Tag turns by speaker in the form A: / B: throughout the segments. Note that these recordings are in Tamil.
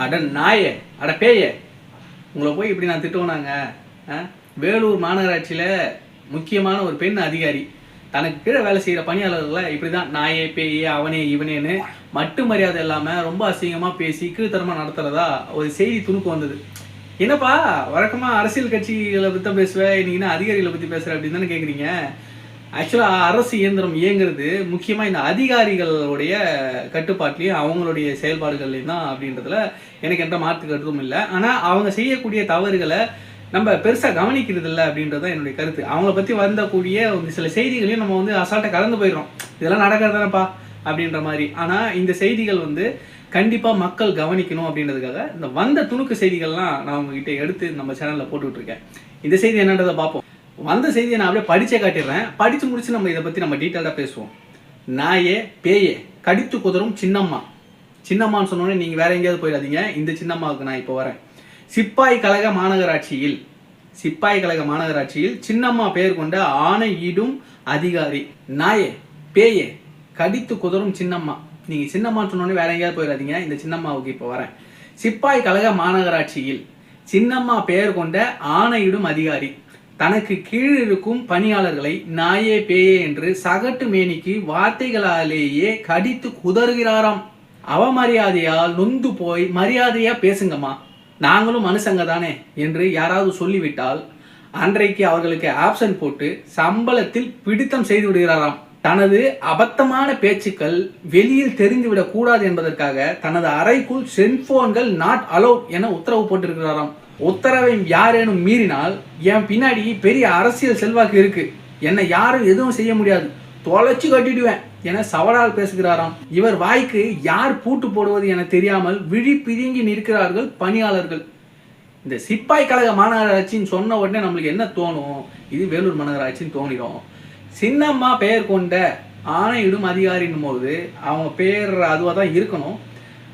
A: அட நாயே அட பேயே உங்களை போய் இப்படி நான் திட்டுவேனாங்க ஆ? வேலூர் மாநகராட்சியில் முக்கியமான ஒரு பெண் அதிகாரி. தனக்கு கீழே வேலை செய்கிற பணியாளர்களை இப்படி தான் நாயே பேயே அவனே இவனேன்னு மட்டு மரியாதை இல்லாமல் ரொம்ப அசிங்கமாக பேசி கீழ்த்தரமாக நடத்துகிறதா ஒரு செய்தி துணுக்கு வந்தது. என்னப்பா வழக்கமாக அரசியல் கட்சிகளை பற்றி பேசுவேன் இன்னைக்கு என்ன அதிகாரிகளை பற்றி பேசுகிற அப்படின்னு தானே கேட்குறீங்க ஆக்சுவலாக அரசு இயந்திரம் இயங்குறது முக்கியமாக இந்த அதிகாரிகளுடைய கட்டுப்பாட்லையும் அவங்களுடைய செயல்பாடுகள்லையும் தான் அப்படின்றதுல எனக்கு எந்த மாற்று கருத்தும் இல்லை. ஆனால் அவங்க செய்யக்கூடிய தவறுகளை நம்ம பெருசாக கவனிக்கிறது இல்லை அப்படின்றது தான் என்னுடைய கருத்து. அவங்கள பற்றி வந்தக்கூடிய ஒரு சில செய்திகளையும் நம்ம வந்து அசால்ட்டாக கலந்து போயிடுறோம். இதெல்லாம் நடக்கிறதானப்பா அப்படின்ற மாதிரி. ஆனால் இந்த செய்திகள் வந்து கண்டிப்பாக மக்கள் கவனிக்கணும் அப்படின்றதுக்காக இந்த வந்த துணுக்கு செய்திகள்லாம் நான் உங்ககிட்ட எடுத்து நம்ம சேனலில் போட்டுக்கிட்டு இருக்கேன். இந்த செய்தி என்னன்றதை பார்ப்போம். வந்த செய்தியை நான் அப்படியே படிச்சே காட்டிடுறேன். படித்து முடிச்சு நம்ம இதை பற்றி நம்ம டீட்டெயிலாக பேசுவோம். நாயே பேயே கடித்து குதறும் சின்னம்மா. சின்னம்மான்னு சொன்னோடனே நீங்கள் வேற எங்கேயாவது போயிடாதீங்க. இந்த சின்னம்மாவுக்கு நான் இப்போ வரேன். சிப்பாய் கழக மாநகராட்சியில் சிப்பாய் கழக மாநகராட்சியில் சின்னம்மா பெயர் கொண்ட ஆணையிடும் அதிகாரி. நாயே பேயே கடித்து குதறும் சின்னம்மா. நீங்கள் சின்னம்மான்னு சொன்னோடனே வேற எங்கேயாவது போயிடாதீங்க. இந்த சின்னம்மாவுக்கு இப்போ வரேன். சிப்பாய் கழக மாநகராட்சியில் சின்னம்மா பெயர் கொண்ட ஆணையிடும் அதிகாரி. தனக்கு கீழ் இருக்கும் பணியாளர்களை நாயே பேயே என்று சகட்டு மேனிக்கு வார்த்தைகளாலேயே கடித்து குதறுகிறாராம். அவமரியாதையால் நொந்து போய் மரியாதையா பேசுங்கம்மா. நாங்களும் மனுஷங்க தானே என்று யாராவது சொல்லிவிட்டால் அன்றைக்கு அவர்களுக்கு ஆப்ஷன் போட்டு சம்பளத்தில் பிடித்தம் செய்து விடுகிறாராம். தனது அபத்தமான பேச்சுக்கள் வெளியில் தெரிந்துவிடக் கூடாது என்பதற்காக தனது அறைக்குள் செல்போன்கள் நாட் அலோவ் என உத்தரவு போட்டிருக்கிறாராம். உத்தரவை யாரேனும் மீறினால் என் பின்னாடி பெரிய அரசியல் செல்வாக்கு இருக்கு. என்னை யாரும் எதுவும் செய்ய முடியாது. தொலைச்சு கட்டிடுவேன் என சவடால் பேசுகிறாராம். இவர் வாய்க்கு யார் பூட்டு போடுவது என தெரியாமல் விழி பிதுங்கி நிற்கிறார்கள் பணியாளர்கள். இந்த சிப்பாய் கழக மாநகராட்சின்னு சொன்ன உடனே நம்மளுக்கு என்ன தோணும்? இது வேலூர் மாநகராட்சின்னு தோணிடும் சின்னம்மா பெயர் கொண்ட ஆணையிடும் அதிகாரின் போது அவங்க பேர் அதுவாக தான் இருக்கணும்.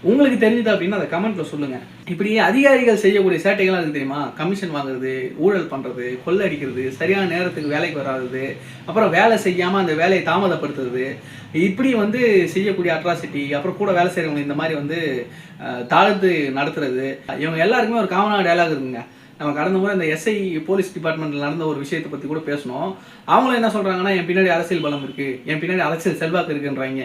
A: உங்களுக்கு தெரிஞ்சது அப்படின்னா அதை கமெண்ட்ல சொல்லுங்க. இப்படி அதிகாரிகள் செய்யக்கூடிய சேட்டைகள்லாம் இருக்கு தெரியுமா? கமிஷன் வாங்குறது ஊழல் பண்றது கொள்ளடிக்கிறது சரியான நேரத்துக்கு வேலைக்கு வராதது அப்புறம் வேலை செய்யாம அந்த வேலையை தாமதப்படுத்துறது இப்படி வந்து செய்யக்கூடிய அட்ராசிட்டி அப்புறம் கூட வேலை செய்யறவங்க இந்த மாதிரி வந்து தாழ்த்து நடத்துறது. இவங்க எல்லாருக்குமே ஒரு காமனான டயலாக் இருக்குங்க. நம்ம கடந்த முறை இந்த எஸ்ஐ போலீஸ் டிபார்ட்மெண்ட்ல நடந்த ஒரு விஷயத்தை பத்தி கூட பேசணும் அவங்களும் என்ன சொல்றாங்கன்னா என் பின்னாடி அரசியல் பலம் இருக்கு. என் பின்னாடி அரசியல் செல்வாக்கு இருக்குன்றாங்க.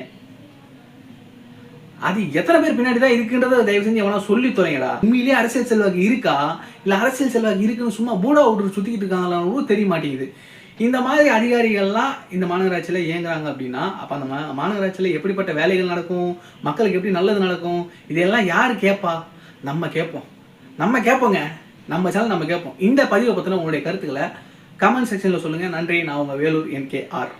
A: அது எத்தனை பேர் பின்னாடி தான் இருக்குன்றத தயவு செஞ்சு எவனா சொல்லி தொலைங்கடா. உண்மையிலேயே அரசியல் செல்வாக்கு இருக்கா? இல்ல அரசியல் செல்வாக்கு இருக்குன்னு சும்மா பூடா விட்டு சுத்திக்கிட்டு இருக்காங்களான்னு தெரிய மாட்டேங்குது. இந்த மாதிரி அதிகாரிகள்லாம் இந்த மாநகராட்சியில் இயங்குறாங்க அப்படின்னா அப்போ அந்த மா மாநகராட்சியில் எப்படிப்பட்ட வேலைகள் நடக்கும்? மக்களுக்கு எப்படி நல்லது நடக்கும்? இதெல்லாம் யார் கேட்பா நம்ம கேட்போம் நம்ம கேட்போங்க நம்ம சேனல் நம்ம கேட்போம் இந்த பதிவை பற்றின உங்களுடைய கருத்துக்களை கமெண்ட் செக்ஷனில் சொல்லுங்கள் நன்றி. நான் உங்கள் வேலூர் என் கே ஆர்.